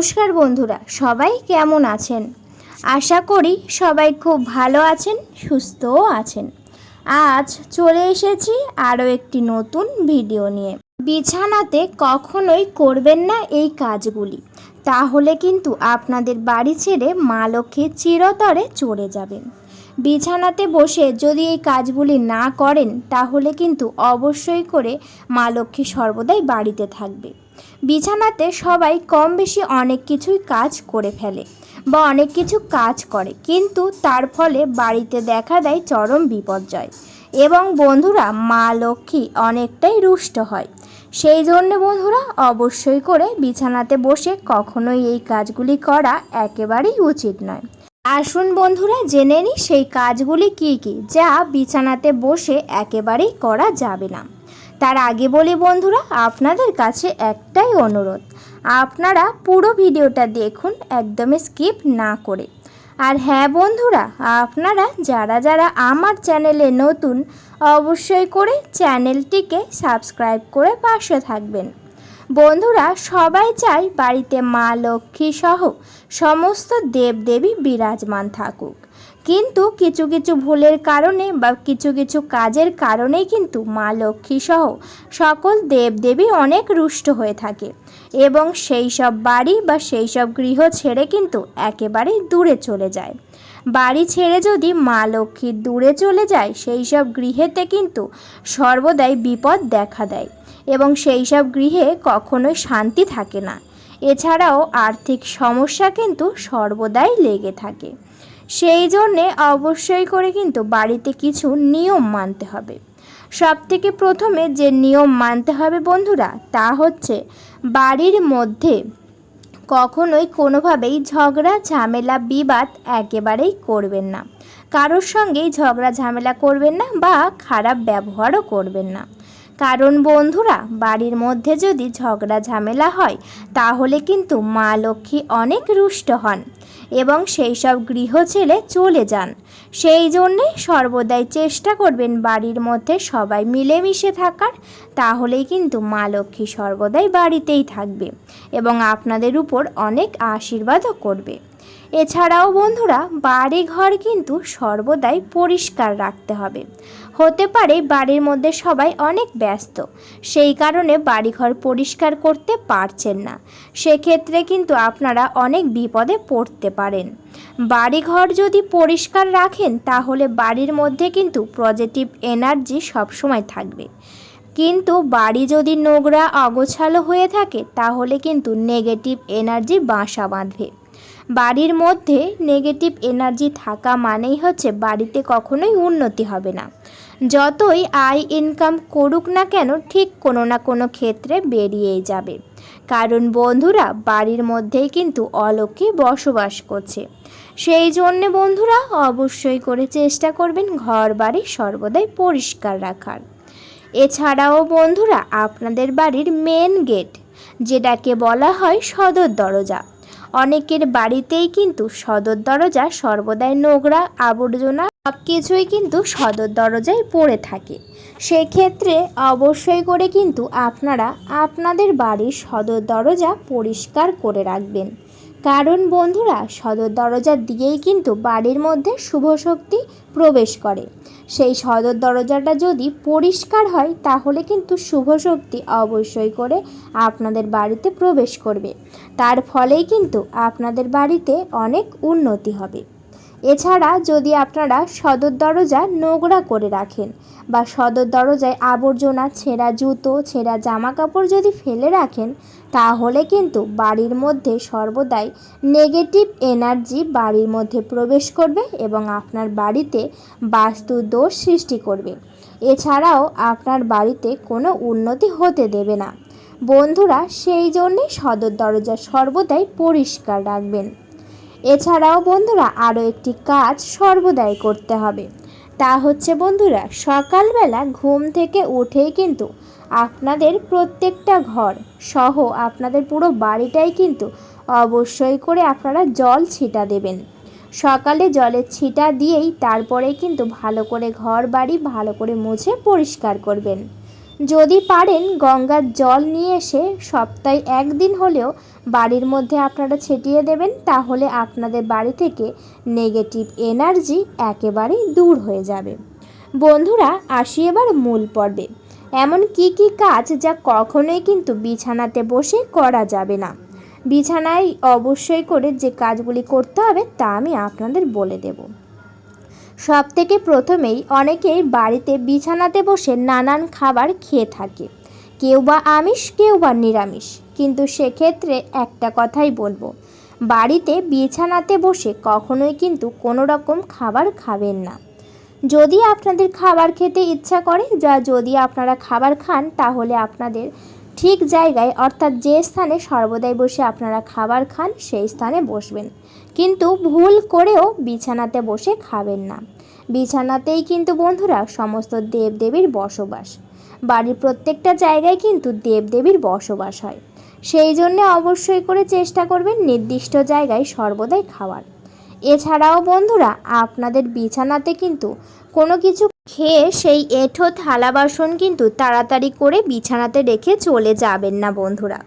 নমস্কার বন্ধুরা, সবাই কেমন আছেন? আশা করি সবাই খুব ভালো আছেন, সুস্থও আছেন। আজ চলে এসেছি আরও একটি নতুন ভিডিও নিয়ে। বিছানাতে কখনোই করবেন না এই কাজগুলি। তাহলে কিন্তু আপনাদের বাড়ি ছেড়ে মা লক্ষ্মী চিরতরে চড়ে যাবেন। বিছানাতে বসে যদি এই কাজগুলি না করেন, তাহলে কিন্তু অবশ্যই করে মা লক্ষ্মী সর্বদাই বাড়িতে থাকবে। বিছানাতে সবাই কম বেশি অনেক কিছুই কাজ করে ফেলে বা অনেক কিছু কাজ করে, কিন্তু তার ফলে বাড়িতে দেখা দেয় চরম বিপর্যয় এবং বন্ধুরা মা লক্ষ্মী অনেকটাই রুষ্ট হয়। সেই জন্য বন্ধুরা অবশ্যই করে বিছানাতে বসে কখনোই এই কাজগুলি করা একেবারেই উচিত নয়। আসুন বন্ধুরা জেনে নিই সেই কাজগুলি কি কি, যা বিছানাতে বসে একেবারেই করা যাবে না। তার আগে বলি বন্ধুরা, আপনাদের কাছে একটাই অনুরোধ, আপনারা পুরো ভিডিওটা দেখুন, একদমই স্কিপ না করে। আর হ্যাঁ বন্ধুরা, আপনারা যারা যারা আমার চ্যানেলে নতুন, অবশ্যই করে চ্যানেলটিকে সাবস্ক্রাইব করে পাশে থাকবেন। বন্ধুরা, সবাই চায় বাড়িতে মা লক্ষ্মী সহ সমস্ত দেবদেবী বিরাজমান থাকুক। কিন্তু কিছু কিছু ভুলের কারণে বা কিছু কিছু কাজের কারণেই কিন্তু মা লক্ষ্মী সহ সকল দেবদেবী অনেক রুষ্ট হয়ে থাকে। এবং সেই সব বাড়ি বা সেই সব গৃহ ছেড়ে কিন্তু একেবারেই দূরে চলে যায়। বাড়ি ছেড়ে যদি মা লক্ষ্মী দূরে চলে যায়, সেই সব গৃহেতে কিন্তু সর্বদাই বিপদ দেখা দেয় এবং সেই সব গৃহে কখনোই শান্তি থাকে না। এছাড়াও আর্থিক সমস্যা কিন্তু সর্বদাই লেগে থাকে। সেই জন্যে অবশ্যই করে কিন্তু বাড়িতে কিছু নিয়ম মানতে হবে। সব থেকে প্রথমে যে নিয়ম মানতে হবে বন্ধুরা, তা হচ্ছে বাড়ির মধ্যে কখনোই কোনোভাবেই ঝগড়া, ঝামেলা, বিবাদ একেবারেই করবেন না। কারোর সঙ্গেই ঝগড়া, ঝামেলা করবেন না বা খারাপ ব্যবহারও করবেন না। কারণ বন্ধুরা, বাড়ির মধ্যে যদি ঝগড়া, ঝামেলা হয়, তাহলে কিন্তু মা লক্ষ্মী অনেক রুষ্ট হন। এবং সেই সব গৃহ ছেলে চলে যান। সেই জন্যে সর্বদাই চেষ্টা করবেন বাড়ির মধ্যে সবাই মিলেমিশে থাকার, তাহলেই কিন্তু মা লক্ষ্মী সর্বদাই বাড়িতেই থাকবে এবং আপনাদের উপর অনেক আশীর্বাদও করবে। এছাড়াও বন্ধুরা বাড়ি ঘর কিন্তু সর্বদাই পরিষ্কার রাখতে হবে। হতে পারে বাড়ির মধ্যে সবাই অনেক ব্যস্ত, সেই কারণে বাড়িঘর পরিষ্কার করতে পারছেন না। সেক্ষেত্রে কিন্তু আপনারা অনেক বিপদে পড়তে পারেন। বাড়িঘর যদি পরিষ্কার রাখেন, তাহলে বাড়ির মধ্যে কিন্তু পজিটিভ এনার্জি সবসময় থাকবে। কিন্তু বাড়ি যদি নোংরা, অগোছালো হয়ে থাকে, তাহলে কিন্তু নেগেটিভ এনার্জি বাসা বাঁধবে। বাড়ির মধ্যে নেগেটিভ এনার্জি থাকা মানেই হচ্ছে বাড়িতে কখনোই উন্নতি হবে না। যতই আয় ইনকাম করুক না কেন, ঠিক কোনো না কোনো ক্ষেত্রে বেরিয়েই যাবে। কারণ বন্ধুরা, বাড়ির মধ্যেই কিন্তু অলক্ষ্মী বসবাস করছে। সেই জন্যে বন্ধুরা, অবশ্যই করে চেষ্টা করবেন ঘর বাড়ি সর্বদাই পরিষ্কার রাখার। এছাড়াও বন্ধুরা, আপনাদের বাড়ির মেন গেট যেটাকে বলা হয় সদর দরজা অনেকের বাড়িতেই কিন্তু সদর দরজা সর্বদাই নোংরা, আবর্জনা সব কিছুই কিন্তু সদর দরজায় পড়ে থাকে। সেক্ষেত্রে অবশ্যই করে কিন্তু আপনারা আপনাদের বাড়ির সদর দরজা পরিষ্কার করে রাখবেন। কারণ বন্ধুরা, সদর দরজা দিয়েই কিন্তু বাড়ির মধ্যে শুভ শক্তি প্রবেশ করে। সেই সদর দরজাটা যদি পরিষ্কার হয়, তাহলে কিন্তু শুভ শক্তি অবশ্যই করে আপনাদের বাড়িতে প্রবেশ করবে। তার ফলেই কিন্তু আপনাদের বাড়িতে অনেক উন্নতি হবে। এছাড়া যদি আপনারা সদর দরজা নোংরা করে রাখেন বা সদর দরজায় আবর্জনা, ছেঁড়া জুতো, ছেঁড়া জামা কাপড় যদি ফেলে রাখেন তাহলে কিন্তু বাড়ির মধ্যে সর্বদাই নেগেটিভ এনার্জি বাড়ির মধ্যে প্রবেশ করবে এবং আপনার বাড়িতে বাস্তু দোষ সৃষ্টি করবে। এছাড়াও আপনার বাড়িতে কোনো উন্নতি হতে দেবে না। বন্ধুরা, সেই জন্যে সদর দরজা সর্বদাই পরিষ্কার রাখবেন। এছাড়াও বন্ধুরা, আরও একটি কাজ সর্বদাই করতে হবে। তা হচ্ছে বন্ধুরা, সকালবেলা ঘুম থেকে উঠেই কিন্তু আপনাদের প্রত্যেকটা ঘর সহ আপনাদের পুরো বাড়িটাই কিন্তু অবশ্যই করে আপনারা জল ছিটা দেবেন। সকালে জলের ছিটা দিয়েই তারপরে কিন্তু ভালো করে ঘর বাড়ি ভালো করে মুছে পরিষ্কার করবেন। যদি পারেন গঙ্গার জল নিয়ে এসে সপ্তাহে একদিন হলেও বাড়ির মধ্যে আপনারা ছিটিয়ে দেবেন, তাহলে আপনাদের বাড়ি থেকে নেগেটিভ এনার্জি একেবারেই দূর হয়ে যাবে। বন্ধুরা, আসি এবার মূল পর্বে। এমন কি কি কাজ যা কখনোই কিন্তু বিছানাতে বসে করা যাবে না? বিছানায় অবশ্যই করে যে কাজগুলি করতে হবে তা আমি আপনাদের বলে দেব। সব থেকে প্রথমেই অনেকেই বাড়িতে বিছানাতে বসে নানান খাবার খেয়ে থাকে। কেউ বা আমিষ, কেউ বা নিরামিষ। কিন্তু সেক্ষেত্রে একটা কথাই বলব, বাড়িতে বিছানাতে বসে কখনোই কিন্তু কোনো রকম খাবার খাবেন না। যদি আপনাদের খাবার খেতে ইচ্ছা করে, যা যদি আপনারা খাবার খান, তাহলে আপনাদের ঠিক জায়গায়, অর্থাৎ যে স্থানে সর্বদাই বসে আপনারা খাবার খান, সেই স্থানে বসবেন। কিন্তু ভুল করেও বিছানাতে বসে খাবেন না। বিছানাতেই কিন্তু বন্ধুরা সমস্ত দেবদেবীর বসবাস। বাড়ির প্রত্যেকটা জায়গায় কিন্তু দেবদেবীর বসবাস হয়। সেই জন্য অবশ্যই করে চেষ্টা করবেন নির্দিষ্ট জায়গায় সর্বদাই খাওয়ার। এছাড়াও বন্ধুরা, আপনাদের বিছানাতে কিন্তু কোনো কিছু খেয়ে সেই এঁঠো থালা বাসন কিন্তু তাড়াতাড়ি করে বিছানাতে রেখে চলে যাবেন না বন্ধুরা।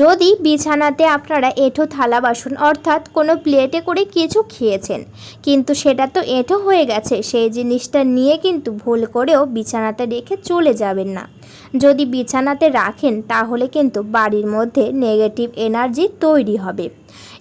যদি বিছানাতে আপনারা এঁঠো থালা বাসন অর্থাৎ কোনো প্লেটে করে কিছু খেয়েছেন, কিন্তু সেটা তো এঁঠো হয়ে গেছে, সেই জিনিসটা নিয়ে কিন্তু ভুল করেও বিছানাতে রেখে চলে যাবেন না। যদি বিছানাতে রাখেন, তাহলে কিন্তু বাড়ির মধ্যে নেগেটিভ এনার্জি তৈরি হবে।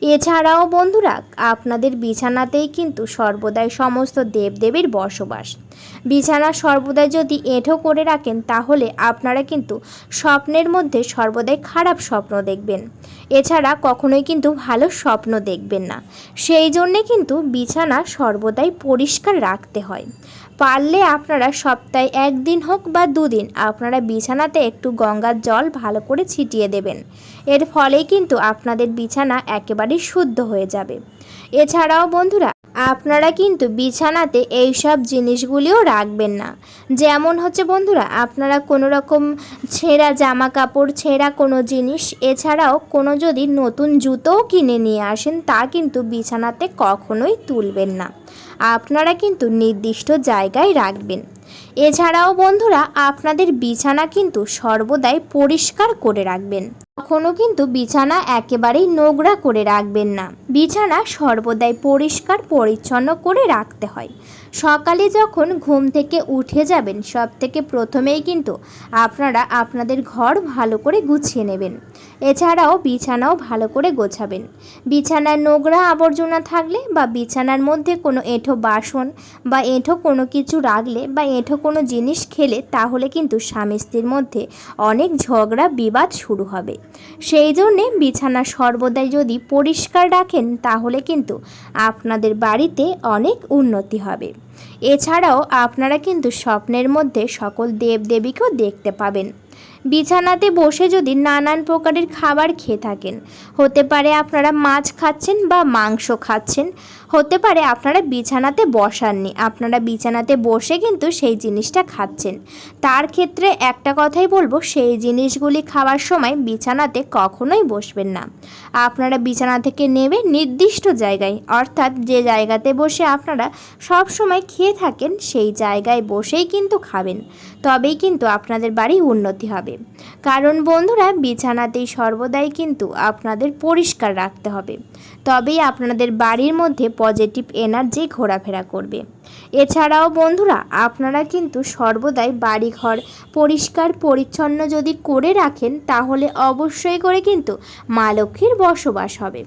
এছাড়াও বন্ধুরা, আপনাদের বিছানাতেই কিন্তু সর্বদাই সমস্ত দেবদেবীর বসবাস। বিছানা সর্বদাই যদি এঁঠো করে রাখেন, তাহলে আপনারা কিন্তু স্বপ্নের মধ্যে সর্বদাই খারাপ স্বপ্ন দেখবেন। এছাড়া কখনোই কিন্তু ভালো স্বপ্ন দেখবেন না। সেই জন্যে কিন্তু বিছানা সর্বদাই পরিষ্কার রাখতে হয়। পারলে আপনারা সপ্তাহে একদিন হোক বা দুদিন আপনারা বিছানাতে একটু গঙ্গার জল ভালো করে ছিটিয়ে দেবেন। এর ফলেই কিন্তু আপনাদের বিছানা একেবারেই শুদ্ধ হয়ে যাবে। এছাড়াও বন্ধুরা, আপনারা কিন্তু বিছানাতে এই সব জিনিসগুলিও রাখবেন না। যেমন হচ্ছে বন্ধুরা, আপনারা কোনো রকম ছেঁড়া জামা কাপড় ছেঁড়া কোনো জিনিস, এছাড়াও কোনো যদি নতুন জুতোও কিনে নিয়ে আসেন তা কিন্তু বিছানাতে কখনোই তুলবেন না। আপনারা কিন্তু নির্দিষ্ট জায়গায় রাখবেন। এছাড়াও বন্ধুরা আপনাদের বিছানা কিন্তু সর্বদাই পরিষ্কার করে রাখবেন। কখনো কিন্তু বিছানা একেবারেই নোংরা করে রাখবেন না। বিছানা সর্বদাই পরিষ্কার, পরিচ্ছন্ন করে রাখতে হয়। সকালে যখন ঘুম থেকে উঠে যাবেন সব থেকে প্রথমেই কিন্তু আপনারা আপনাদের ঘর ভালো করে গুছিয়ে নেবেন। এছাড়াও বিছানাও ভালো করে গোছাবেন। বিছানায় নোংরা আবর্জনা থাকলে বা বিছানার মধ্যে কোনো এঁঠো বাসন বা এঁঠো কোনো কিছু রাখলে বা এঁঠো কোনো জিনিস খেলে তাহলে কিন্তু স্বামী স্ত্রীর মধ্যে অনেক ঝগড়া, বিবাদ শুরু হবে। সেই জন্যে বিছানা সর্বদাই যদি পরিষ্কার রাখেন, তাহলে কিন্তু আপনাদের বাড়িতে অনেক উন্নতি হবে। এছাড়াও আপনারা কিন্তু স্বপ্নের মধ্যে সকল দেবদেবীকেও দেখতে পাবেন। বিছানাতে বসে যদি নানান প্রকারের খাবার খেয়ে থাকেন। হতে পারে আপনারা মাছ খাচ্ছেন বা মাংস খাচ্ছেন। হতে পারে আপনারা বিছানাতে বসাননি। আপনারা বিছানাতে বসে কিন্তু সেই জিনিসটা খাচ্ছেন। তার ক্ষেত্রে একটা কথাই বলব, সেই জিনিসগুলি খাওয়ার সময় বিছানাতে কখনোই বসবেন না। আপনারা বিছানা থেকে নেবে নির্দিষ্ট জায়গায়, অর্থাৎ যে জায়গাতে বসে আপনারা সব সময় খেয়ে থাকেন, সেই জায়গায় বসেই কিন্তু খাবেন। তবেই কিন্তু আপনাদের বাড়ি উন্নতি হবে। কারণ বন্ধুরা, বিছানাতেই সর্বদাই কিন্তু আপনাদের পরিষ্কার রাখতে হবে। তবেই আপনাদের বাড়ির মধ্যে পজিটিভ এনার্জি ঘোরাফেরা করবে। এছাড়াও বন্ধুরা, আপনারা কিন্তু সর্বদাই বাড়িঘর পরিষ্কার পরিচ্ছন্ন যদি করে রাখেন, তাহলে অবশ্যই করে কিন্তু মা লক্ষ্মীর বসবাস হবে।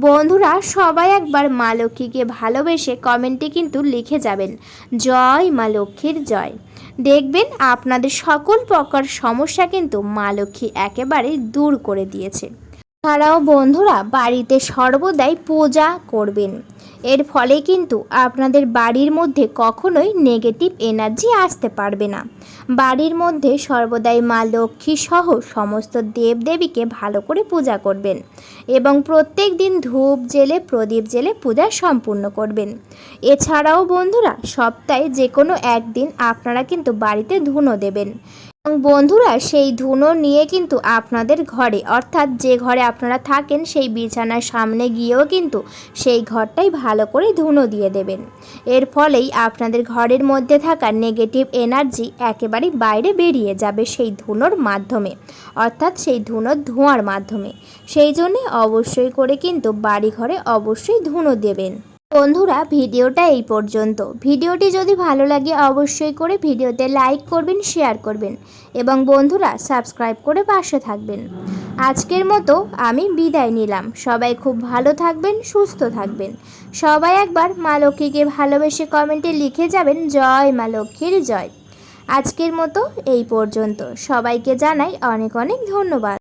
বন্ধুরা, সবাই একবার মা লক্ষ্মীকে ভালোবেসে কমেন্টে কিন্তু লিখে যাবেন, জয় মা লক্ষ্মীর জয়। দেখবেন আপনাদের সকল প্রকার সমস্যা কিন্তু মা লক্ষ্মী একেবারে দূর করে দিয়েছে। তারাও বন্ধুরা বাড়িতে সর্বদাই পূজা করবেন। এর ফলে কিন্তু আপনাদের বাড়ির মধ্যে কখনোই নেগেটিভ এনার্জি আসতে পারবে না। বাড়ির মধ্যে সর্বদাই মা লক্ষ্মী সহ সমস্ত দেবদেবীকে ভালো করে পূজা করবেন এবং প্রত্যেক দিন ধূপ জেলে, প্রদীপ জেলে পূজা সম্পূর্ণ করবেন। এছাড়াও বন্ধুরা, সপ্তাহে যে কোনো একদিন আপনারা কিন্তু বাড়িতে ধুনো দেবেন। বন্ধুরা, সেই ধুনো নিয়ে কিন্তু আপনাদের ঘরে, অর্থাৎ যে ঘরে আপনারা থাকেন, সেই বিছানার সামনে গিয়েও কিন্তু সেই ঘরটাই ভালো করে ধুনো দিয়ে দেবেন। এর ফলেই আপনাদের ঘরের মধ্যে থাকা নেগেটিভ এনার্জি একেবারে বাইরে বেরিয়ে যাবে সেই ধুনোর মাধ্যমে, অর্থাৎ সেই ধুনোর ধোঁয়ার মাধ্যমে। সেই জন্যে অবশ্যই করে কিন্তু বাড়ি ঘরে অবশ্যই ধুনো দেবেন। বন্ধুরা, ভিডিওটা এই পর্যন্ত। ভিডিওটি যদি ভালো লাগে, অবশ্যই করে ভিডিওতে লাইক করবেন, শেয়ার করবেন এবং বন্ধুরা, সাবস্ক্রাইব করে পাশে থাকবেন। আজকের মতো আমি বিদায় নিলাম। সবাই খুব ভালো থাকবেন, সুস্থ থাকবেন। সবাই একবার মা লক্ষ্মীকে ভালোবেসে কমেন্টে লিখে যাবেন, জয় মা লক্ষ্মীর জয়। আজকের মতো এই পর্যন্ত। সবাইকে জানাই অনেক অনেক ধন্যবাদ।